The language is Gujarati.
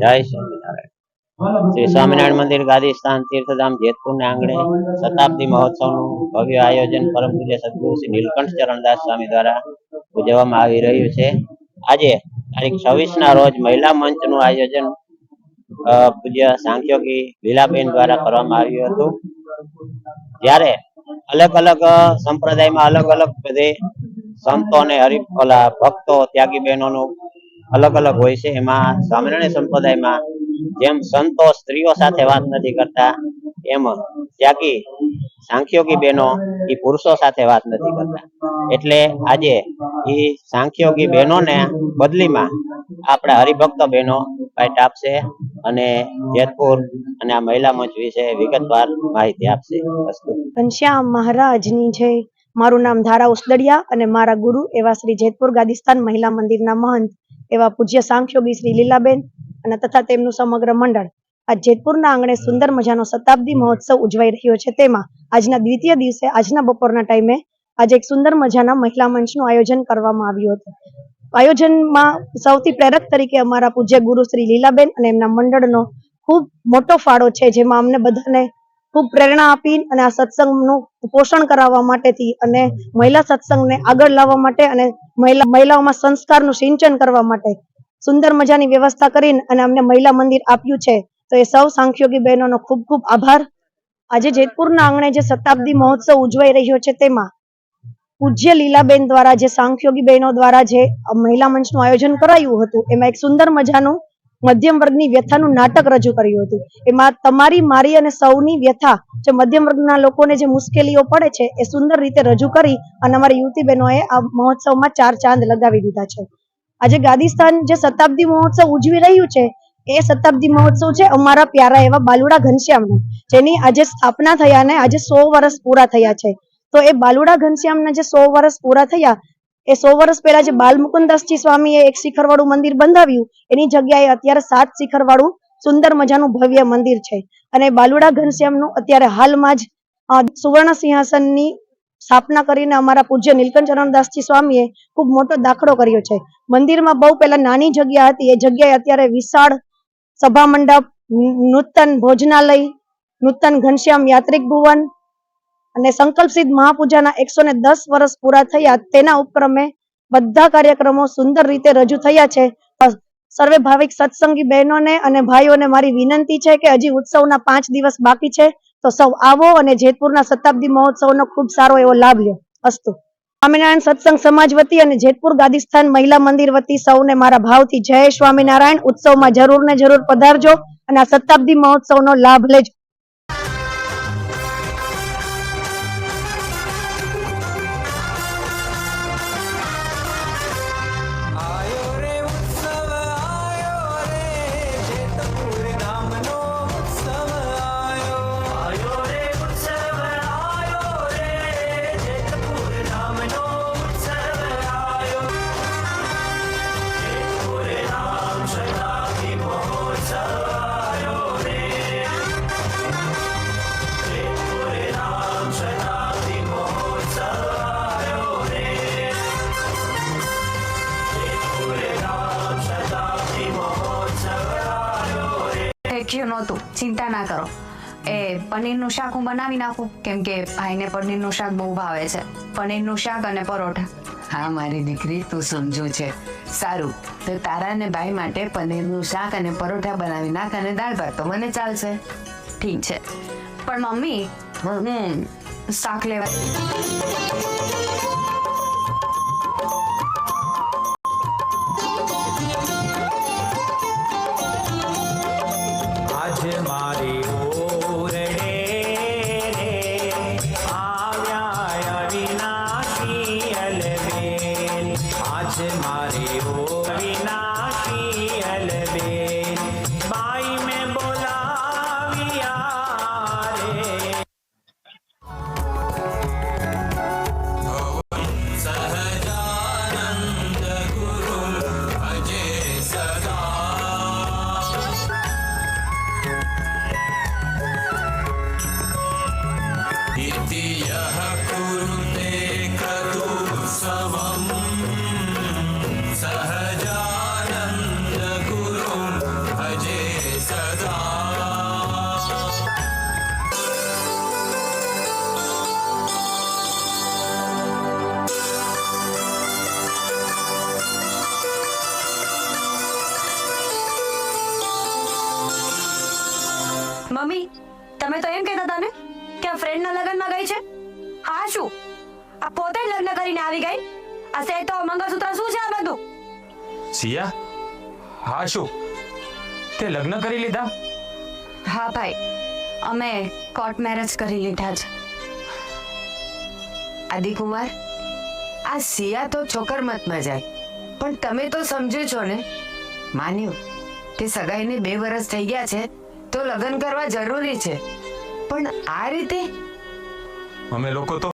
જય સ્વામિનારાયણ. શ્રી સ્વામિનારાયણ મંદિર ગાદીસ્થાન તીર્થધામ, જેતપુરના આંગણે શતાબ્દી મહોત્સવનું ભવ્ય આયોજન પરમ પૂજ્ય સદગુરુ શ્રી નીલકંઠ ચરણદાસ સ્વામી દ્વારા ઉજવવામાં આવી રહ્યું છે. આજે તારીખ છવ્વીસ ના રોજ મહિલા મંચનું આયોજન પૂજ્ય સાંખ્યોગી લીલાબેન દ્વારા કરવામાં આવ્યું હતું. જ્યારે અલગ અલગ સંપ્રદાયમાં અલગ અલગ બધે સંતો અને હરિ ભક્તો, ત્યાગી બહેનોનું અલગ અલગ હોય છે. એમાં સામાન્ય સંપ્રદાયમાં જેમ સંતો સ્ત્રીઓ સાથે વાત નથી કરતા, એમ ત્યાગી સાંખ્યોગી બહેનો એ પુરુષો સાથે વાત નથી કરતા. એટલે આજે એ સાંખ્યોગી બહેનોને બદલીમાં આપણા હરિભક્ત બહેનો ફાઇટ આપશે અને જેતપુર અને આ મહિલા મંચ વિશે વિગતવાર માહિતી આપશે. ઘનશ્યામ મહારાજની જય. મારું નામ ધારા ઉસદડિયા અને મારા ગુરુ એવા શ્રી જેતપુર ગાદિસ્તાન મહિલા મંદિરના મહંત એવા પૂજ્ય સાંખ્યોગી શ્રી લીલાબેન અને તથા તેમનું સમગ્ર મંડળ આ જેતપુરના આંગણે સુંદર મજાનો શતાબ્દી મહોત્સવ ઉજવાઈ રહ્યો છે. તેમાં આજના દ્વિતીય દિવસે, આજના બપોરના ટાઈમે આજે એક સુંદર મજાના મહિલા મંચનું આયોજન કરવામાં આવ્યું હતું. આયોજનમાં સૌથી પ્રેરક તરીકે અમારા પૂજ્ય ગુરુ શ્રી લીલાબેન અને એમના મંડળનો ખૂબ મોટો ફાળો છે, જેમાં અમને બધાને ખૂબ પ્રેરણા આપી અને આ સત્સંગનું પોષણ કરાવવા માટેથી અને મહિલા સત્સંગને આગળ લાવવા માટે અને મહિલા મહિલાઓમાં સંસ્કારનું સિંચન કરવા માટે સુંદર મજાની વ્યવસ્થા કરીને અને અમને મહિલા મંદિર આપ્યું છે, તો એ સૌ સાંખ્યોગી બહેનોનો ખૂબ ખૂબ આભાર. આજે જેતપુરના આંગણે જે શતાબ્દી મહોત્સવ ઉજવાઈ રહ્યો છે તેમાં પૂજ્ય લીલાબેન દ્વારા, જે સાંખ્યોગી બહેનો દ્વારા જે મહિલા મંચનું આયોજન કરાયું હતું, એમાં એક સુંદર મજાનું મધ્યમ વર્ગની વ્યથાનું નાટક રજૂ કર્યું હતું. એમાં તમારી, મારી અને સૌની વ્યથા જે મધ્યમ વર્ગના લોકોને જે મુશ્કેલીઓ પડે છે, એ સુંદર રીતે રજૂ કરી અને અમારી યુવતી બહેનોએ આ મહોત્સવમાં ચાર ચાંદ લગાવી દીધા છે. આજે ગાદિસ્તાન જે શતાબ્દી મહોત્સવ ઉજવી રહ્યું છે, એ શતાબ્દી મહોત્સવ છે અમારા પ્યારા એવા બાલુડા ઘનશ્યામનો, જેની આજે સ્થાપના થયા અને આજે સો વર્ષ પૂરા થયા છે. તો એ બાલુડા ઘનશ્યામના જે સો વર્ષ પૂરા થયા એ સો વર્ષ પહેલા જે બાલ મુકુંદાસજી સ્વામીએ એક શિખરવાળું મંદિર બંધાવ્યું, એની જગ્યાએ અત્યારે સાત શિખરવાળું સુંદર મજાનું ભવ્ય મંદિર છે. અને બાલુડા ઘનશ્યામનું અત્યારે હાલમાં જ સુવર્ણ સિંહાસનની સ્થાપના કરીને અમારા પૂજ્ય નીલકંઠ ચરણદાસજી સ્વામીએ ખૂબ મોટો દાખલો કર્યો છે. મંદિરમાં બહુ પહેલા નાની જગ્યા હતી, એ જગ્યાએ અત્યારે વિશાળ સભા મંડપ નૂતન ભોજનાલય, નૂતન ઘનશ્યામ યાત્રિક ભુવન અને સંકલ્પ સિદ્ધ મહાપૂજાના એકસો ને દસ વર્ષ પૂરા થયા તેના ઉપક્રમે બધા કાર્યક્રમો સુંદર રીતે રજૂ થયા છે. સર્વે ભાવિક સત્સંગી બહેનોને અને ભાઈઓને મારી વિનંતી છે કે હજી ઉત્સવના પાંચ દિવસ બાકી છે, તો સૌ આવો અને જેતપુરના શતાબ્દી મહોત્સવનો ખૂબ સારો એવો લાભ લ્યો અસ્તુ. સ્વામિનારાયણ સત્સંગ સમાજ વતી અને જેતપુર ગાદીસ્થાન મહિલા મંદિર વતી સૌને મારા ભાવથી જય સ્વામિનારાયણ. ઉત્સવમાં જરૂર ને જરૂર પધારજો અને આ શતાબ્દી મહોત્સવનો લાભ લેજો. થયું નહોતું. ચિંતા ના કરો. એ પનીરનું શાક હું બનાવી નાખું કેમ કે ભાઈને પનીરનું શાક બહુ ભાવે છે. પનીરનું શાક અને પરોઠા. હા મારી દીકરી તું સમજુ છે. સારું તો તારા ને ભાઈ માટે પનીરનું શાક અને પરોઠા બનાવી નાખ અને દાળ ભાત તો મને ચાલશે. ઠીક છે. પણ મમ્મી હું. શાક લેવા અવિનાશી આજ મારી ઓ અવિનાશી એના ફ્રેન્ડના લગ્નમાં ગઈ છે? હા શું? આ પોતે જ લગ્ન કરીને આવી ગઈ? આ સેટ તો મંગળસૂત્ર શું છે આ બધું? સિયા હા શું? તે લગ્ન કરી લીધા? હા ભાઈ. અમે કોર્ટ મેરેજ કરી લીધા છે. આદિકુમાર આ સિયા તો છોકર મતમાં જાય. પણ તમે તો સમજો છો ને? માન્યું. કે સગાઈને બે વર્ષ થઈ ગયા છે તો લગ્ન કરવા જરૂરી છે. પણ આ રીતે? અમે લોકો તો